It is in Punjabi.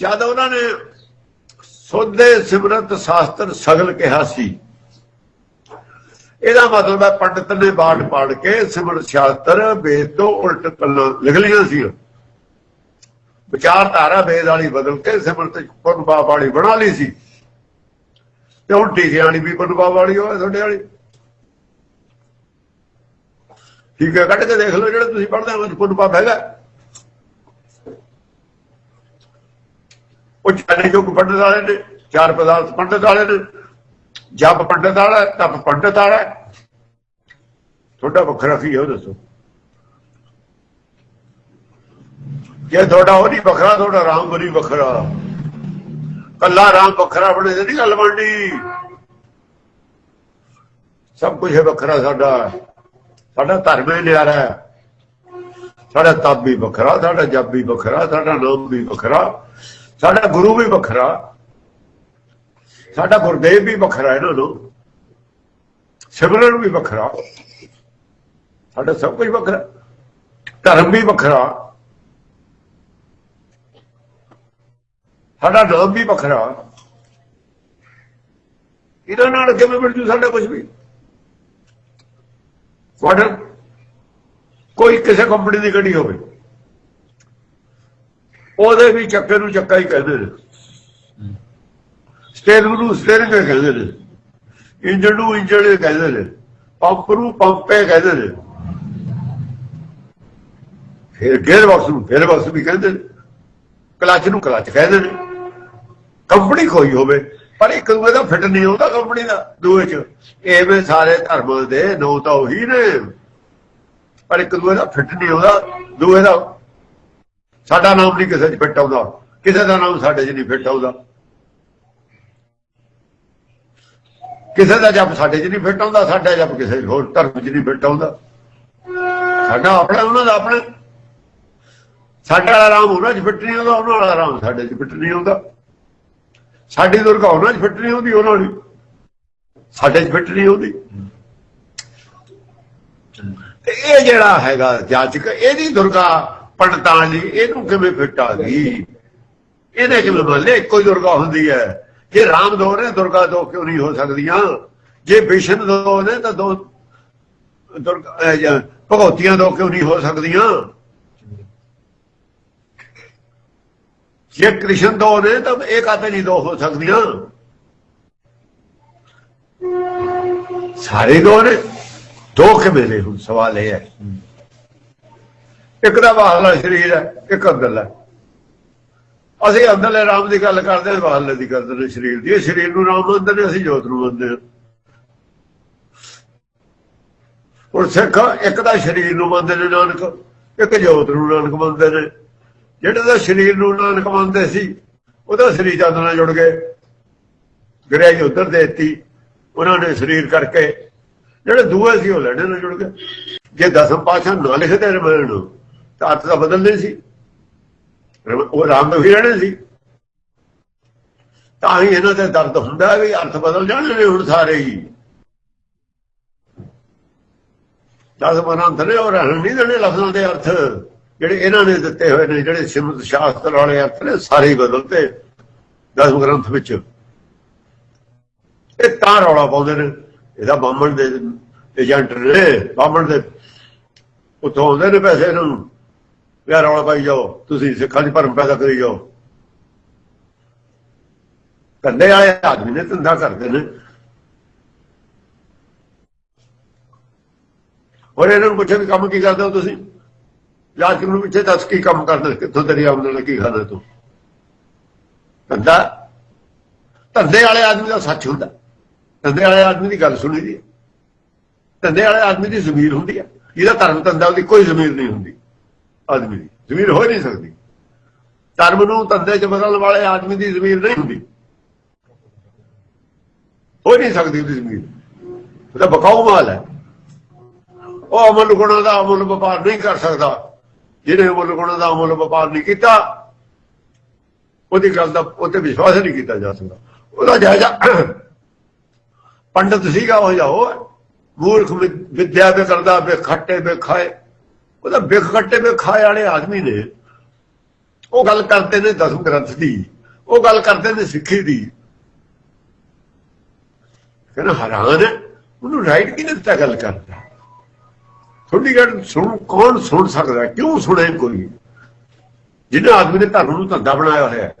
ਜਦ ਉਹਨਾਂ ਨੇ ਸੋਧੇ ਸਿਮਰਤ ਸ਼ਾਸਤਰ ਸਗਲ ਕਿਹਾ ਸੀ, ਇਹਦਾ ਮਤਲਬ ਹੈ ਪੰਡਤ ਨੇ ਬਾੜ ਪਾੜ ਕੇ ਸਿਮਰਤ ਸ਼ਾਸਤਰ ਵੇਦ ਤੋਂ ਉਲਟ ਕੱਲਾਂ ਲਿਖ ਲਈਆਂ ਸੀ। ਵਿਚਾਰਧਾਰਾ ਵੇਦ ਵਾਲੀ ਬਦਲ ਕੇ ਸਿਮਰਤ ਪਰਬਾਬ ਵਾਲੀ ਬਣਾ ਲਈ ਸੀ। ਤੇ ਹੁਣ ਟੀਕਿਆਂ ਵਾਲੀ ਵੀ ਪਰਬਾਬ ਵਾਲੀ ਹੋਵੇ ਤੁਹਾਡੇ ਵਾਲੀ। ਠੀਕ ਹੈ, ਕੱਢ ਕੇ ਦੇਖ ਲਓ ਜਿਹੜਾ ਤੁਸੀਂ ਪੜ੍ਹਦੇ ਹੋ ਪਰਬਾਬ ਹੈਗਾ। ਉਹ ਚਾਰੇ ਜੋ ਪੰਡਤ ਵਾਲੇ ਨੇ, ਚਾਰ ਪਦਾਰਥ ਪੰਡਤ ਵਾਲੇ ਨੇ, ਜਪ ਪੰਡਤ ਵਾਲਾ ਤਪ ਪੰਡਤ ਵਾਲਾ ਤੁਹਾਡਾ ਵੱਖਰਾ ਕੀ ਹੈ ਉਹ ਦੱਸੋ। ਜੇ ਤੁਹਾਡਾ ਉਹ ਨਹੀਂ ਵੱਖਰਾ, ਤੁਹਾਡਾ ਰਾਮ ਬਰੀ ਵੱਖਰਾ। ਕੱਲਾ ਰਾਮ ਵੱਖਰਾ ਬਣੇ ਤੇ ਨਹੀਂ ਗੱਲ ਬਣਦੀ। ਸਭ ਕੁਝ ਹੈ ਵੱਖਰਾ ਸਾਡਾ ਸਾਡਾ ਧਰਮ ਹੀ ਨਿਆਰਾ ਹੈ। ਸਾਡਾ ਤਪ ਵੀ ਵੱਖਰਾ, ਸਾਡਾ ਜਪ ਵੀ ਵੱਖਰਾ, ਸਾਡਾ ਨਾਮ ਵੀ ਵੱਖਰਾ। ਸਾਡਾ ਗੁਰੂ ਵੀ ਵੱਖਰਾ, ਸਾਡਾ ਗੁਰਦੇਵ ਵੀ ਵੱਖਰਾ ਇਹਨਾਂ ਨੂੰ ਸਿਮਰਨ ਵੀ ਵੱਖਰਾ, ਸਾਡਾ ਸਭ ਕੁਝ ਵੱਖਰਾ, ਧਰਮ ਵੀ ਵੱਖਰਾ। ਸਾਡਾ ਨਾਮ ਵੀ ਵੱਖਰਾ। ਇਹਨਾਂ ਨਾਲ ਕਿਵੇਂ ਮਿਲ ਜੂ ਸਾਡਾ ਕੁਝ ਵੀ? ਤੁਹਾਡਾ ਕੋਈ ਕਿਸੇ ਕੰਪਨੀ ਦੀ ਗੱਡੀ ਹੋਵੇ। ਉਹਦੇ ਵੀ ਚੱਕੇ ਨੂੰ ਚੱਕਾ ਹੀ ਕਹਿੰਦੇ ਨੇ। ਸਟੇਰਿੰਗ ਨੂੰ ਸਟੇਰਿੰਗ ਕਹਿੰਦੇ ਨੇ। ਇੰਜਣ ਨੂੰ ਇੰਜਣ ਕਹਿੰਦੇ ਨੇ। ਪੰਪ ਨੂੰ ਪੰਪੇ ਕਹਿੰਦੇ ਨੇ। ਫਿਰ ਗੇਅਰ ਬਾਕਸ ਨੂੰ ਗੇਅਰ ਬਾਕਸ ਵੀ ਕਹਿੰਦੇ ਨੇ। ਕਲਚ ਨੂੰ ਕਲਚ ਕਹਿੰਦੇ ਨੇ। ਕੰਪਨੀ ਕੋਈ ਹੋਵੇ, ਪਰ ਇੱਕ ਦੂਏ ਦਾ ਫਿੱਟ ਨਹੀਂ ਹੁੰਦਾ ਕੰਪਨੀ ਦਾ, ਦੂਏ ਚ। ਐਵੇਂ ਸਾਰੇ ਧਰਮ ਦੇ ਨੋ ਤਾਂ ਉਹੀ ਨੇ। ਪਰ ਇੱਕ ਦੂਏ ਦਾ ਫਿੱਟ ਨਹੀਂ ਹੁੰਦਾ, ਦੂਏ ਦਾ ਸਾਡਾ ਨਾਮ ਨਹੀਂ ਕਿਸੇ 'ਚ ਫਿੱਟ ਆਉਂਦਾ। ਕਿਸੇ ਦਾ ਨਾਮ ਸਾਡੇ 'ਚ ਨਹੀਂ ਫਿੱਟ ਆਉਂਦਾ। ਕਿਸੇ ਦਾ ਜਪ ਸਾਡੇ 'ਚ ਨਹੀਂ ਫਿੱਟ ਆਉਂਦਾ ਸਾਡਾ ਜਪ ਕਿਸੇ ਹੋਰ ਧਰਮ 'ਚ ਨਹੀਂ ਫਿੱਟ ਆਉਂਦਾ। ਸਾਡਾ ਆਪਣਾ ਉਹਨਾਂ ਦਾ ਆਪਣਾ। ਸਾਡਾ ਵਾਲਾ ਰਾਮ ਉਹਨਾਂ 'ਚ ਫਿੱਟ ਨਹੀਂ ਆਉਂਦਾ ਉਹਨਾਂ ਵਾਲਾ ਰਾਮ ਸਾਡੇ 'ਚ ਫਿੱਟ ਨਹੀਂ ਆਉਂਦਾ। ਸਾਡੀ ਦੁਰਗਾ ਉਹਨਾਂ 'ਚ ਫਿੱਟ ਨਹੀਂ ਆਉਂਦੀ ਉਹਨਾਂ ਦੀ। ਸਾਡੇ 'ਚ ਫਿੱਟ ਨਹੀਂ ਆਉਂਦੀ। ਇਹ ਜਿਹੜਾ ਹੈਗਾ ਜਾਚਕ ਇਹਦੀ ਦੁਰਗਾ ਪੰਡਤਾਂ ਲਈ ਇਹਨੂੰ ਕਿਵੇਂ ਫਿੱਟ ਆ ਗਈ? ਇਹਦੇ ਕਿਵੇਂ ਬੱਲੇ ਇੱਕੋ ਹੀ ਦੁਰਗਾ ਹੁੰਦੀ ਹੈ। ਜੇ ਰਾਮ ਦੋ ਨੇ, ਦੁਰਗਾ ਦੋ ਕਿਉਂ ਨਹੀਂ ਹੋ ਸਕਦੀਆਂ? ਜੇ ਵਿਸ਼ਨ ਦੋ ਨੇ, ਤਾਂ ਦੋ ਦੁਰਗਾ ਅਹ ਭਗਵਤੀਆਂ ਦੋ ਕਿਉਂ ਨਹੀਂ ਹੋ ਸਕਦੀਆਂ? ਜੇ ਕ੍ਰਿਸ਼ਨ ਦੋ ਨੇ, ਤਾਂ ਇਹ ਆਤੇ ਨਹੀਂ ਦੋ ਹੋ ਸਕਦੀਆਂ? ਸਾਰੇ ਦੋ ਨੇ? ਦੋ ਕਿਵੇਂ ਨੇ? ਹੁਣ ਸਵਾਲ ਇਹ ਹੈ। ਇੱਕ ਦਾ ਬਾਹਰਲਾ ਸਰੀਰ ਹੈ, ਇੱਕ ਅੰਦਰਲਾ ਅਸੀਂ ਅੰਦਰਲੇ ਰਾਮ ਦੀ ਗੱਲ ਕਰਦੇ ਹਾਂ, ਬਾਹਰਲੇ ਦੀ ਕਰਦੇ ਨੇ ਸਰੀਰ ਦੀ। ਸਰੀਰ ਨੂੰ ਰਾਮ ਮੰਨਦੇ ਨੇ, ਅਸੀਂ ਜੋਤ ਨੂੰ ਮੰਨਦੇ ਹਾਂ। ਹੁਣ ਸਿੱਖ ਇੱਕ ਦਾ ਸਰੀਰ ਨੂੰ ਮੰਨਦੇ ਨੇ, ਨਾਨਕ। ਇੱਕ ਜੋਤ ਨੂੰ ਨਾਨਕ ਮੰਨਦੇ ਨੇ। ਜਿਹੜੇ ਦਾ ਸਰੀਰ ਨੂੰ ਨਾਨਕ ਮੰਨਦੇ ਸੀ ਉਹਦਾ ਸਰੀਰ ਚੰਦ ਨਾਲ ਜੁੜ ਗਏ। ਗ੍ਰਹਿ ਉਧਰ ਦੇਤੀ, ਉਹਨਾਂ ਨੇ ਸਰੀਰ ਕਰਕੇ। ਜਿਹੜੇ ਦੂਏ ਸੀ, ਉਹ ਲੈਣੇ ਨਾਲ ਜੁੜ ਗਏ। ਜੇ ਦਸਮ ਪਾਸ਼ਾ ਨਾ ਲਿਖਦੇ ਰਮਨ ਨੂੰ ਤਾਂ ਅਰਥ ਤਾਂ ਬਦਲਦੇ ਸੀ। ਉਹ ਰਾਮ ਦੇ ਵੀ ਰਹਿਣੇ ਸੀ। ਤਾਂ ਹੀ ਇਹਨਾਂ ਤੇ ਦਰਦ ਹੁੰਦਾ ਵੀ ਅਰਥ ਬਦਲ ਜਾਣੇ ਨੇ ਹੁਣ ਸਾਰੇ ਹੀ। ਦਸ ਮਨੰਤ ਨੇ ਉਹ ਰਹਿਣ ਨਹੀਂ ਦੇਣੇ ਲਫ਼ਜ਼ਾਂ ਦੇ ਅਰਥ। ਜਿਹੜੇ ਇਹਨਾਂ ਨੇ ਦਿੱਤੇ ਹੋਏ ਨੇ, ਜਿਹੜੇ ਸਿਮਤ ਸ਼ਾਸਤਰ ਵਾਲੇ ਅਰਥ ਨੇ, ਸਾਰੇ ਹੀ ਬਦਲਤੇ ਦਸ ਗ੍ਰੰਥ ਵਿੱਚ। ਇਹ ਤਾਂ ਰੌਲਾ ਪਾਉਂਦੇ ਨੇ। ਇਹਦਾ ਬਾਹਮਣ ਦੇ ਏਜੰਟ ਨੇ, ਬਾਹਮਣ ਦੇ ਉੱਥੋਂ ਆਉਂਦੇ ਨੇ ਪੈਸੇ ਇਹਨਾਂ ਨੂੰ। ਵਿਆਹ ਰੌਲਾ ਪਾਈ ਜਾਓ, ਤੁਸੀਂ ਸਿੱਖਾਂ ਦੀ ਭਰਮ ਪੈਦਾ ਕਰੀ ਜਾਓ। ਧੰਦੇ ਵਾਲੇ ਆਦਮੀ ਨੇ ਧੰਦਾ ਕਰਦੇ ਨੇ। ਹੋਰ ਇਹਨਾਂ ਨੂੰ ਪੁੱਛੇ ਵੀ ਕੰਮ ਕੀ ਕਰਦੇ ਹੋ ਤੁਸੀਂ? ਯਾਦ ਨੂੰ ਪਿੱਛੇ ਦੱਸ ਕੀ ਕੰਮ ਕਰਦੇ ਕਿੱਥੋਂ ਤੇਰੀ ਆਮਦਨ ਕੀ ਖਾਦਾ ਤੂੰ? ਧੰਦਾ? ਧੰਦੇ ਵਾਲੇ ਆਦਮੀ ਦਾ ਸੱਚ ਹੁੰਦਾ। ਧੰਦੇ ਵਾਲੇ ਆਦਮੀ ਦੀ ਗੱਲ ਸੁਣੀ ਦੀ ਹੈ। ਧੰਦੇ ਵਾਲੇ ਆਦਮੀ ਦੀ ਜ਼ਮੀਰ ਹੁੰਦੀ ਹੈ। ਜਿਹਦਾ ਧਰਮ ਧੰਦਾ ਉਹਦੀ ਕੋਈ ਜ਼ਮੀਰ ਨਹੀਂ ਹੁੰਦੀ। ਆਦਮੀ ਦੀ। ਜ਼ਮੀਰ ਹੋ ਨਹੀਂ ਸਕਦੀ। ਧਰਮ ਨੂੰ ਧੰਦੇ 'ਚ ਬਦਲਣ ਵਾਲੇ ਆਦਮੀ ਦੀ ਜ਼ਮੀਰ ਨਹੀਂ ਹੁੰਦੀ। ਹੋ ਨਹੀਂ ਸਕਦੀ ਉਹਦੀ ਜ਼ਮੀਰ ਉਹਦਾ ਬਕਾਊ ਮਾਲ ਹੈ। ਉਹ ਅਮਲ ਗੁਣਾ ਦਾ ਅਮਲ ਵਪਾਰ ਨਹੀਂ ਕਰ ਸਕਦਾ। ਜਿਹਨੇ ਅਮਲ ਗੁਣਾ ਦਾ ਅਮਲ ਵਪਾਰ ਨਹੀਂ ਕੀਤਾ, ਉਹਦੀ ਗੱਲ ਦਾ ਉੱਤੇ ਵਿਸ਼ਵਾਸ ਨਹੀਂ ਕੀਤਾ ਜਾ ਸਕਦਾ। ਉਹਦਾ ਜਾਇਜ਼ਾ ਪੰਡਤ ਸੀਗਾ, ਉਹ ਜਾਓ ਮੂਰਖ ਵਿ- ਵਿਦਿਆ ਦੇ ਕਰਦਾ ਬੇ ਖੱਟੇ ਬੇ ਖਾਏ। ਉਹਦਾ ਬਿਖ ਖੱਟੇ ਬੇ ਖਾਏ ਵਾਲੇ ਆਦਮੀ ਨੇ ਉਹ ਗੱਲ ਕਰਦੇ ਨੇ ਦਸਮ ਗ੍ਰੰਥ ਦੀ। ਉਹ ਗੱਲ ਕਰਦੇ ਨੇ ਸਿੱਖੀ ਦੀ। ਕਹਿੰਦਾ ਹੈਰਾਨ ਉਹਨੂੰ ਰਾਈਟ ਕਿਹਨੇ ਦਿੱਤਾ ਗੱਲ ਕਰਦਾ ਥੋੜੀ ਗੱਲ ਸੁਣ, ਕੌਣ ਸੁਣ ਸਕਦਾ? ਕਿਉਂ ਸੁਣੇ ਕੋਈ? ਜਿਹਨੇ ਆਦਮੀ ਨੇ ਧਰਮ ਨੂੰ ਧੰਦਾ ਬਣਾਇਆ ਹੋਇਆ ਹੈ।